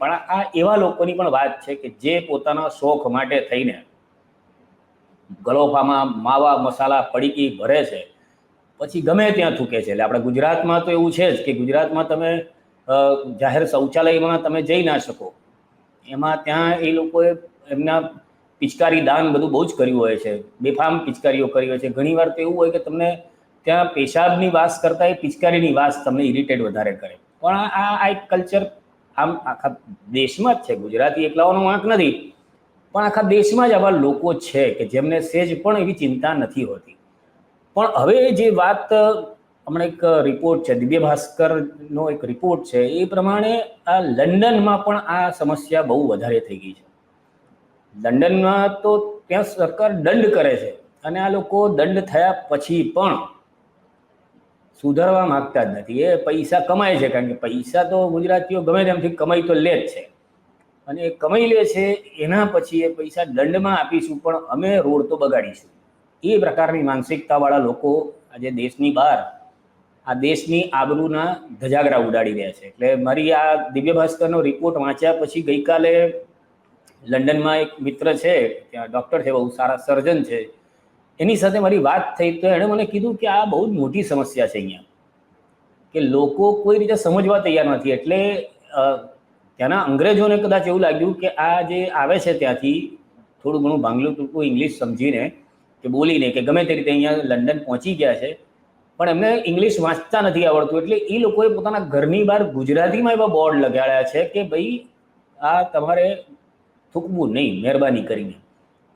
પણ આ એવા લોકોની પણ વાત છે કે જે પોતાના શોખ માટે થઈને ગલોફામાં માવા મસાલા પડીકી ભરે છે, પછી ગમે ત્યાં થૂકે છે. એટલે આપણે ગુજરાતમાં તો એવું છે જ કે ગુજરાતમાં તમે જાહેર શૌચાલયમાં તમે જઈ ના શકો. એમાં ત્યાં એ લોકોએ એમના પિચકારી દાન બધું બહુ જ કર્યું હોય છે. બેફામ પિચકારીઓ કરી હોય છે. ઘણીવાર તો એવું હોય કે તમને ત્યાં પેશાબની વાસ કરતાં એ પિચકારીની વાસ તમને ઇરિટેટ વધારે કરે. પણ આ એક કલ્ચર આમ આખા દેશમાં જ છે. ગુજરાતી એકલાઓનો વાંક નથી. પણ આખા દેશમાં જ આવા લોકો છે કે જેમને સેજ પણ એવી ચિંતા નથી હોતી. પણ હવે જે વાત હમણાં એક રિપોર્ટ છે, દિવ્ય ભાસ્કરનો એક રિપોર્ટ છે, એ પ્રમાણે આ લંડનમાં પણ આ સમસ્યા બહુ વધારે થઈ ગઈ છે. લંડનમાં તો ત્યાં સરકાર દંડ કરે છે. અને આ લોકો દંડ થયા પછી પણ સુધારવા માંગતા જ નથી. એ પૈસા કમાય છે, કારણ કે પૈસા તો ગુજરાતીઓ ગમે તેમથી કમાઈ તો લે જ છે. અને એ કમાઈ લે છે એના પછી એ પૈસા દંડમાં આપીશું, પણ અમે રોડ તો બગાડીશું. એ પ્રકારની માનસિકતાવાળા લોકો આજે દેશની બહાર, આ દેશની આબરૂના ધજાગરા ઉડાડી રહ્યા છે. એટલે મારી આ દિવ્ય ભાસ્કરનો રિપોર્ટ વાંચ્યા પછી ગઈકાલે લંડનમાં એક મિત્ર છે, ત્યાં ડૉક્ટર છે, બહુ સારા સર્જન છે એની સાથે મારી વાત થઈ તો એણે મને કીધું કે આ બહુ જ મોટી સમસ્યા છે અહીંયા. કે લોકો કોઈ રીતે સમજવા તૈયાર નથી. એટલે ત્યાંના અંગ્રેજોને કદાચ એવું લાગ્યું કે આ જે આવે છે ત્યાંથી થોડું ઘણું ભાંગલું ટૂંકું ઇંગ્લિશ સમજીને કે બોલીને કે ગમે તે રીતે અહીંયા લંડન પહોંચી ગયા છે. પણ એમને ઇંગ્લિશ વાંચતા નથી આવડતું. એટલે એ લોકોએ પોતાના ઘરની બહાર ગુજરાતીમાં એવા બોર્ડ લગાડ્યા છે કે ભાઈ આ તમારે થૂકવું નહીં, મહેરબાની કરીને.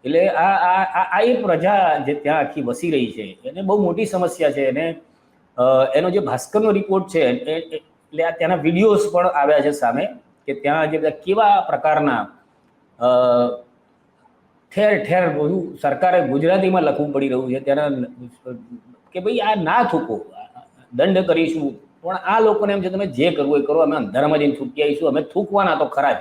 એટલે આ આ આ એ પ્રજા જે ત્યાં આખી વસી રહી છે, એને બહુ મોટી સમસ્યા છે. એને એનો જે ભાસ્કરનો રિપોર્ટ છે એટલે આ ત્યાંના વિડીયોઝ પણ આવ્યા છે સામે કે ત્યાં જે બધા કેવા પ્રકારના ઠેર ઠેર બધું સરકારે ગુજરાતીમાં લખવું પડી રહ્યું છે. ત્યાંના, કે ભાઈ આ ના થૂકો દંડ કરીશું. પણ આ લોકોને એમ છે, તમે જે કરવું એ કરો, અમે અંધારામાં જઈને થૂકી આવીશું. અમે થૂકવાના તો ખરા જ.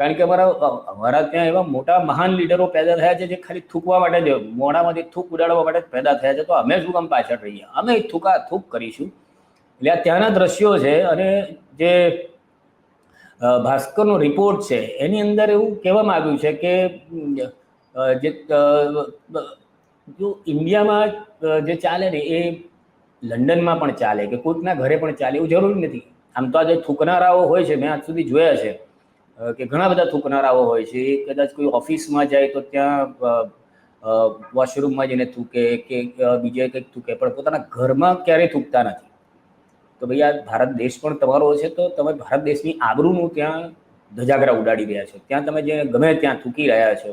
કારણ કે અમારા અમારા ત્યાં એવા મોટા મહાન લીડરો પેદા થયા છે જે ખાલી થૂકવા માટે જ, મોઢામાંથી થૂક ઉડાડવા માટે પેદા થયા છે. તો અમે શું કામ પાછળ રહીએ? અમે થૂકા, થૂક કરીશું. એટલે આ ત્યાંના દ્રશ્યો છે અને જે ભાસ્કરનો રિપોર્ટ છે, એની અંદર એવું કહેવામાં આવ્યું છે કે જે જો ઇન્ડિયામાં જે ચાલે ને એ લંડનમાં પણ ચાલે કે કોઈકના ઘરે પણ ચાલે એવું જરૂરી નથી. આમ તો આ જે થૂકનારાઓ હોય છે, મેં આજ સુધી જોયા છે. કે ઘણા બધા થૂંકનારાઓ હોય છે. કદાચ કોઈ ઓફિસમાં જાય તો ત્યાં વોશરૂમમાં જઈને થૂકે કે બીજે કંઈક થૂકે. પણ પોતાના ઘરમાં ક્યારેય થૂકતા નથી. તો ભાઈ, આ ભારત દેશ પણ તમારો છે તો તમે ભારત દેશની આબરૂનું ત્યાં ધજાગરા ઉડાડી રહ્યા છો. ત્યાં તમે જે ગમે ત્યાં થૂકી રહ્યા છો.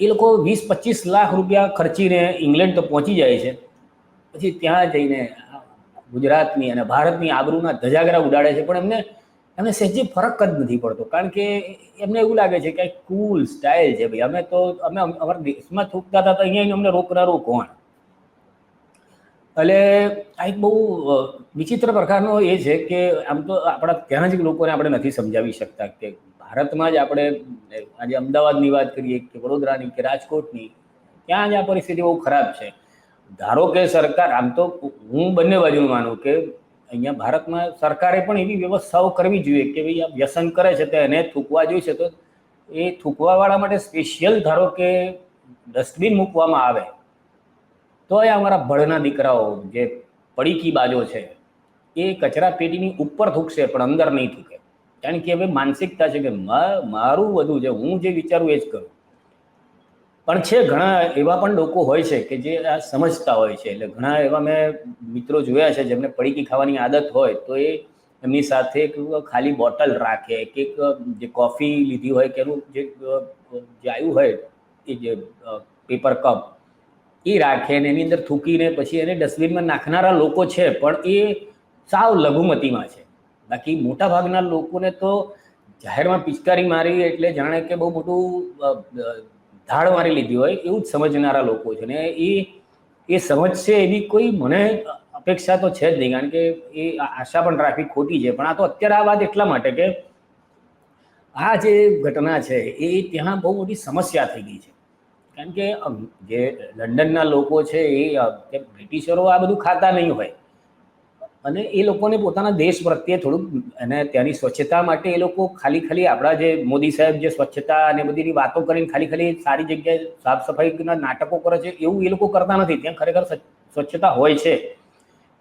એ લોકો વીસ પચીસ લાખ રૂપિયા ખર્ચીને ઇંગ્લેન્ડ તો પહોંચી જાય છે. પછી ત્યાં જઈને ગુજરાતની અને ભારતની આબરૂના ધજાગરા ઉડાડે છે, પણ એમને એમને સહેજે ફરક જ નથી પડતો. કારણ કે એમને એવું લાગે છે કે કુલ સ્ટાઇલ છે ભાઈ. અમે તો અમે અમારા દેશમાં થૂકતા હતા તો અહીંયા અમને રોકનારો કોણ? એટલે આ એક બહુ વિચિત્ર પ્રકારનો એ છે કે આમ તો આપણા ત્યાં જ લોકોને આપણે નથી સમજાવી શકતા કે ભારતમાં જ આપણે, આજે અમદાવાદની વાત કરીએ કે વડોદરાની કે રાજકોટની, ત્યાં જ આ પરિસ્થિતિ બહુ ખરાબ છે. ધારો કે સરકાર, આમ તો હું બંને બાજુનું માનું કે અહીંયા ભારતમાં સરકારે પણ એવી વ્યવસ્થાઓ કરવી જોઈએ કે ભાઈ આ વ્યસન કરે છે તો એને થૂકવા છે તો એ થૂકવાવાળા માટે સ્પેશિયલ ધારો કે ડસ્ટબિન મૂકવામાં આવે તો એ અમારા ભળના દીકરાઓ જે પડીકી બાજો છે, એ કચરા પેટીની ઉપર થૂકશે પણ અંદર નહીં થૂકે. કારણ કે હવે માનસિકતા છે કે મારું બધું છે, હું જે વિચારું એ જ કરું. પણ છે, ઘણા એવા પણ લોકો હોય છે કે જે આ સમજતા હોય છે. એટલે ઘણા એવા મેં મિત્રો જોયા છે, જેમને પડીકી ખાવાની આદત હોય, તો એ એમની સાથે એક ખાલી બોટલ રાખે, કે જે કોફી લીધી હોય, કે એનું જે આવ્યું હોય, એ જે પેપર કપ, એ રાખે ને એની અંદર થૂકીને પછી એને ડસ્ટબિનમાં નાખનારા લોકો છે, પણ એ સાવ લઘુમતીમાં છે. બાકી મોટા ભાગના લોકોને તો જાહેરમાં પિચકારી મારી એટલે જાણે કે બહુ મોટું ધાડ મારી લીધી હોય એવું જ સમજનારા લોકો છે. ને એ એ સમજશે એવી કોઈ મને અપેક્ષા તો છે જ નહીં, કારણ કે એ આશા પણ રાખવી ખોટી છે. પણ આ તો અત્યારે આ વાત એટલા માટે કે આ જે ઘટના છે એ ત્યાં બહુ મોટી સમસ્યા થઈ ગઈ છે. કારણ કે જે લંડનના લોકો છે એ બ્રિટિશરો આ બધું ખાતા નહીં હોય. અને એ લોકોને પોતાના દેશ પ્રત્યે થોડુંક અને ત્યાંની સ્વચ્છતા માટે એ લોકો ખાલી ખાલી આપણા જે મોદી સાહેબ જે સ્વચ્છતા અને બધીની વાતો કરીને ખાલી ખાલી સારી જગ્યાએ સાફ સફાઈના નાટકો કરે છે, એવું એ લોકો કરતા નથી. ત્યાં ખરેખર સ્વચ્છતા હોય છે.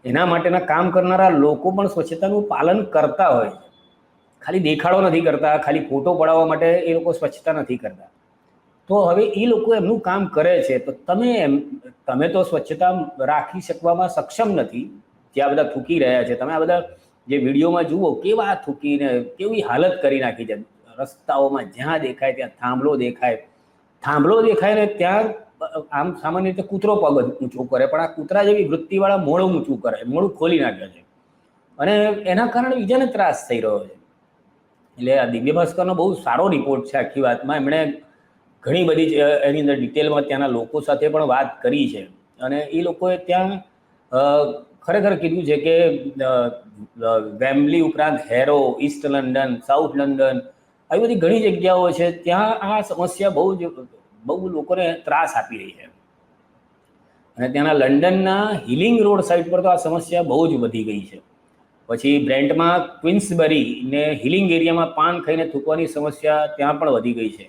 એના માટેના કામ કરનારા લોકો પણ સ્વચ્છતાનું પાલન કરતા હોય છે. ખાલી દેખાડો નથી કરતા, ખાલી ફોટો પડાવવા માટે એ લોકો સ્વચ્છતા નથી કરતા. તો હવે એ લોકો એમનું કામ કરે છે. તો તમે એમ, તમે તો સ્વચ્છતા રાખી શકવામાં સક્ષમ નથી. જે આ બધા થૂકી રહ્યા છે. તમે આ બધા જે વિડીયોમાં જુઓ, કેવા થૂકીને, કેવી હાલત કરી નાખી છે. રસ્તાઓમાં જ્યાં દેખાય ત્યાં થાંભલો દેખાય. થાંભલો દેખાય ને ત્યાં, આમ સામાન્ય રીતે કૂતરો પગ ઊંચું કરે, પણ આ કૂતરા જેવી વૃત્તિવાળા મોડું ઊંચું કરે મોડું ખોલી નાખે છે. અને એના કારણે બીજાને ત્રાસ થઈ રહ્યો છે. એટલે આ દિવ્ય ભાસ્કરનો બહુ સારો રિપોર્ટ છે આખી વાતમાં. એમણે ઘણી બધી એની અંદર ડિટેલમાં ત્યાંના લોકો સાથે પણ વાત કરી છે. અને એ લોકોએ ત્યાં ખરેખર કીધું છે કે વેમ્બલી ઉપરાંત Harrow, East London, South London, આવી બધી ઘણી જગ્યાઓ છે, ત્યાં આ સમસ્યા બહુ જ, બહુ લોકોને ત્રાસ આપી રહી છે. અને ત્યાંના લંડનના હિલિંગ રોડ સાઈડ પર તો આ સમસ્યા બહુ જ વધી ગઈ છે. પછી બ્રેન્ટમાં ક્વિન્સબરી ને હિલિંગ એરિયામાં પાન ખાઈને થૂકવાની સમસ્યા ત્યાં પણ વધી ગઈ છે.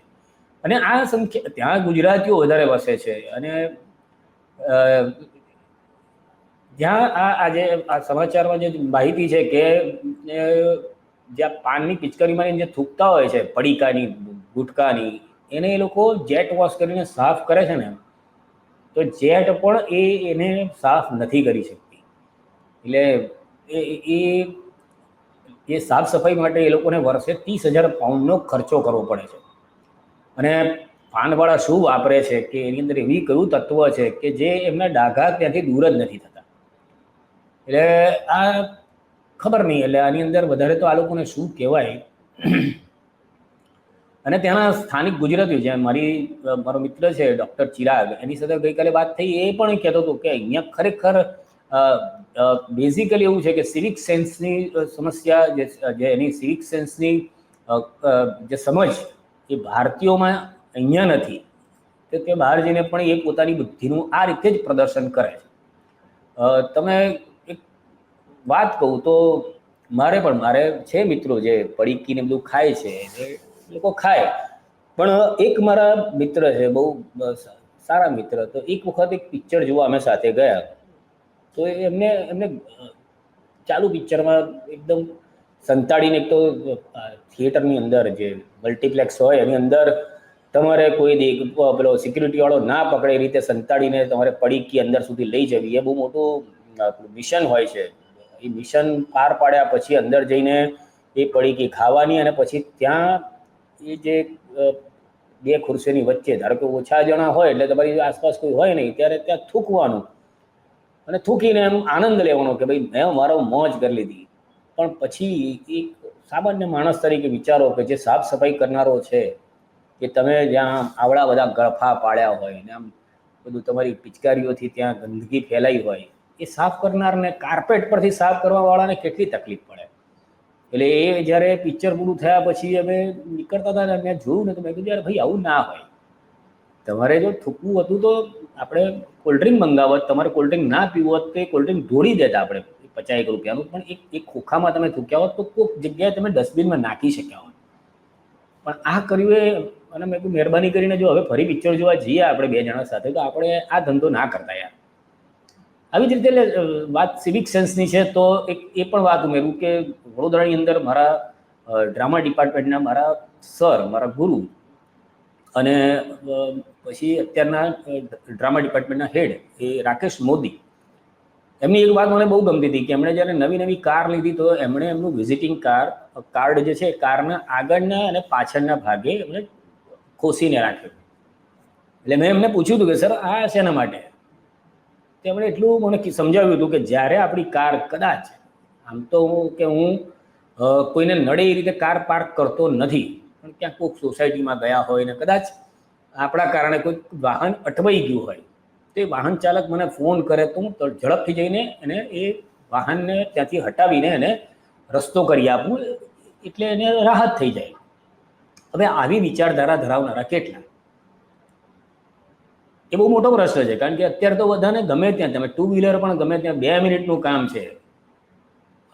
અને આ સંખ્યા, ત્યાં ગુજરાતીઓ વધારે વસે છે. અને જ્યાં આ આજે આ સમાચારમાં જે માહિતી છે કે જ્યાં પાનની પિચકારીમાં જે થૂકતા હોય છે, પડીકાની, ગુટકાની, એને એ લોકો જેટ વોશ કરીને સાફ કરે છે ને, તો જેટ પણ એ એને સાફ નથી કરી શકતી. એટલે એ એ સાફ સફાઈ માટે એ લોકોને વર્ષે ત્રીસ હજાર પાઉન્ડનો ખર્ચો કરવો પડે છે. અને પાનવાળા શું વાપરે છે કે એની અંદર એવી કયું તત્વ છે કે જે એમના ડાઘા ત્યાંથી દૂર જ નથી થતા. એટલે આ ખબર નહીં, એટલે આની અંદર વધારે તો આ લોકોને શું કહેવાય? અને ત્યાંના સ્થાનિક ગુજરાતીઓ, જ્યાં મારી મારો મિત્ર છે, ડૉક્ટર ચિરાગ, એની સાથે ગઈકાલે વાત થઈ, એ પણ કહેતો હતો કે અહીંયા ખરેખર બેઝિકલી એવું છે કે સિવિક સેન્સની સમસ્યા જે જે એની સિવિક સેન્સની જે સમજ એ ભારતીયોમાં અહીંયા નથી. તો તે બહાર જઈને પણ એ પોતાની બુદ્ધિનું આ રીતે જ પ્રદર્શન કરે છે. તમે વાત કહું તો મારે પણ, મારે છે મિત્રો જે પડીકીને બધું ખાય છે, એ લોકો ખાય. પણ એક મારા મિત્ર છે, બહુ સારા મિત્ર, તો એક વખત એક પિક્ચર જોવા અમે સાથે ગયા. તો એમને એમને ચાલુ પિક્ચરમાં એકદમ સંતાડીને એક તો થિયેટરની અંદર જે મલ્ટીપ્લેક્સ હોય, એની અંદર તમારે કોઈ પેલો સિક્યુરિટીવાળો ના પકડે એ રીતે સંતાડીને તમારે પડીકી અંદર સુધી લઈ જવી, એ બહુ મોટું મિશન હોય છે. એ મિશન પાર પાડ્યા પછી અંદર જઈને એ પડીકી ખાવાની અને પછી ત્યાં એ જે બે ખુરશીની વચ્ચે, ધારો કે ઓછા જણા હોય એટલે તમારી આસપાસ કોઈ હોય નહીં, ત્યારે ત્યાં થૂકવાનું. અને થૂકીને એમ આનંદ લેવાનો કે ભાઈ, મેં મારો મોજ કરી લીધી. પણ પછી એક સામાન્ય માણસ તરીકે વિચારો કે જે સાફ સફાઈ કરનારો છે, કે તમે જ્યાં આવડા બધા ગળફા પાડ્યા હોય ને આમ બધું તમારી પિચકારીઓથી ત્યાં ગંદકી ફેલાઈ હોય એ સાફ કરનારને કાર્પેટ પરથી સાફ કરવાવાળાને કેટલી તકલીફ પડે? એટલે એ જ્યારે પિક્ચર પૂરું થયા પછી અમે નીકળતા હતા ને મેં જોયું ને તો મેં કીધું, યાર ભાઈ, આવું ના હોય. તમારે જો થૂકવું હતું તો આપણે કોલ્ડ્રિંક મંગાવત, તમારે કોલ્ડ્રિંક ના પીવું હોત તો એ કોલ્ડ્રિંક ઢોળી દેતા આપણે પચાસ એક રૂપિયાનું. પણ એક એક ખોખામાં તમે થૂક્યા હોત તો કોઈક જગ્યાએ તમે ડસ્ટબિનમાં નાખી શક્યા હોત. પણ આ કર્યું એ, અને મેં મહેરબાની કરીને જો હવે ફરી પિક્ચર જોવા જઈએ આપણે બે જણા સાથે, તો આપણે આ ધંધો ના કરતા યાર. આવી જ રીતે એટલે વાત સિવિક સેન્સની છે, તો એક, એ પણ વાત ઉમેરું કે વડોદરાની અંદર મારા ડ્રામા ડિપાર્ટમેન્ટના મારા સર મારા ગુરુ અને પછી અત્યારના ડ્રામા ડિપાર્ટમેન્ટના હેડ એ રાકેશ મોદી. એમની એક વાત મને બહુ ગમતી હતી કે એમણે જ્યારે નવી નવી કાર લીધી, તો એમણે એમનું વિઝિટિંગ કાર કાર્ડ જે છે કારના આગળના અને પાછળના ભાગે એમણે ખોસીને રાખ્યું. એટલે મેં એમને પૂછ્યું હતું કે સર આ શેના માટે? તેમણે એટલું મને સમજાવ્યું હતું કે જ્યારે આપણી કાર કદાચ, આમ તો હું કે હું કોઈને નડે એ રીતે કાર પાર્ક કરતો નથી, પણ ક્યાંક કોઈક સોસાયટીમાં ગયા હોય ને કદાચ આપણા કારણે કોઈ વાહન અટવાઈ ગયું હોય, તો વાહન ચાલક મને ફોન કરે તો હું ઝડપથી જઈને એને એ વાહનને ત્યાંથી હટાવીને એને રસ્તો કરી આપું, એટલે એને રાહત થઈ જાય. હવે આવી વિચારધારા ધરાવનારા કેટલા? એ બહુ મોટો પ્રશ્ન છે, કારણ કે અત્યારે તો બધાને ગમે ત્યાં, તમે ટુ વ્હીલર પણ ગમે ત્યાં બે મિનિટનું કામ છે.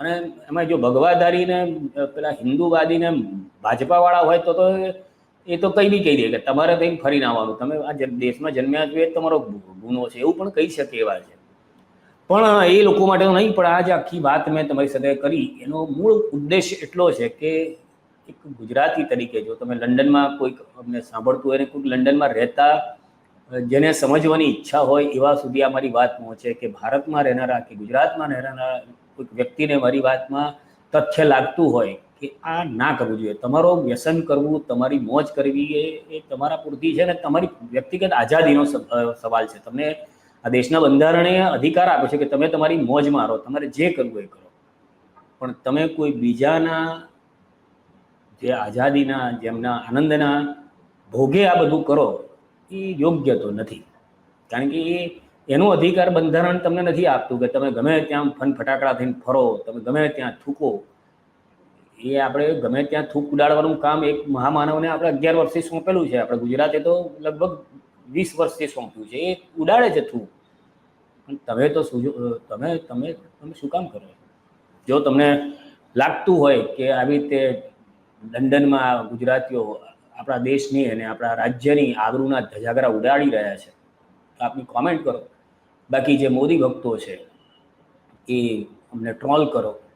અને એમાં જો ભગવાધારીને, પેલા હિન્દુવાદીને ભાજપાવાળા હોય તો તો એ તો કંઈ બી કહી દે કે તમારે કંઈ ફરીને આવવાનું. તમે આ દેશમાં જન્મ્યા છો એ તમારો ગુનો છે, એવું પણ કહી શકે એવા છે. પણ એ લોકો માટે નહીં, પણ આ જે આખી વાત મેં તમારી સાથે કરી, એનો મૂળ ઉદ્દેશ એટલો છે કે એક ગુજરાતી તરીકે જો તમે લંડનમાં કોઈક અમને સાંભળતું હોય ને, કોઈક લંડનમાં રહેતા જેને સમજવાની ઈચ્છા હોય એવા સુધી આ મારી વાત પહોંચે કે ભારતમાં રહેનારા કે ગુજરાતમાં રહેનારા કોઈક વ્યક્તિને મારી વાતમાં તથ્ય લાગતું હોય કે આ ના કરવું જોઈએ. તમારો વ્યસન કરવું, તમારી મોજ કરવી એ તમારા પૂરતી છે ને તમારી વ્યક્તિગત આઝાદીનો સવાલ છે. તમને આ દેશના બંધારણે અધિકાર આપે છે કે તમે તમારી મોજ મારો, તમારે જે કરવું એ કરો. પણ તમે કોઈ બીજાના જે આઝાદીના, જેમના આનંદના ભોગે આ બધું કરો એ યોગ્ય તો નથી. કારણ કે એ એનો અધિકાર બંધારણ તમને નથી આપતું કે તમે ગમે ત્યાં ફન ફટાકડા થઈને ફરો, તમે ગમે ત્યાં થૂકો. એ આપણે ગમે ત્યાં થૂક ઉડાડવાનું કામ એક મહામાનવને આપણે અગિયાર વર્ષથી સોંપેલું છે. આપણે ગુજરાતે તો લગભગ વીસ વર્ષથી સોંપ્યું છે. એ ઉડાડે છે થૂક. પણ તમે તો શું તમે તમે તમે શું કામ કરો? જો તમને લાગતું હોય કે આવી રીતે લંડનમાં ગુજરાતીઓ આપણા દેશની અને આપણા રાજ્યની આબરૂના ધજાગરા ઉડાડી રહ્યા છે. આપની કોમેન્ટ કરો. બાકી જે મોદી ભક્તો છે, એ અમને ટ્રોલ કરો.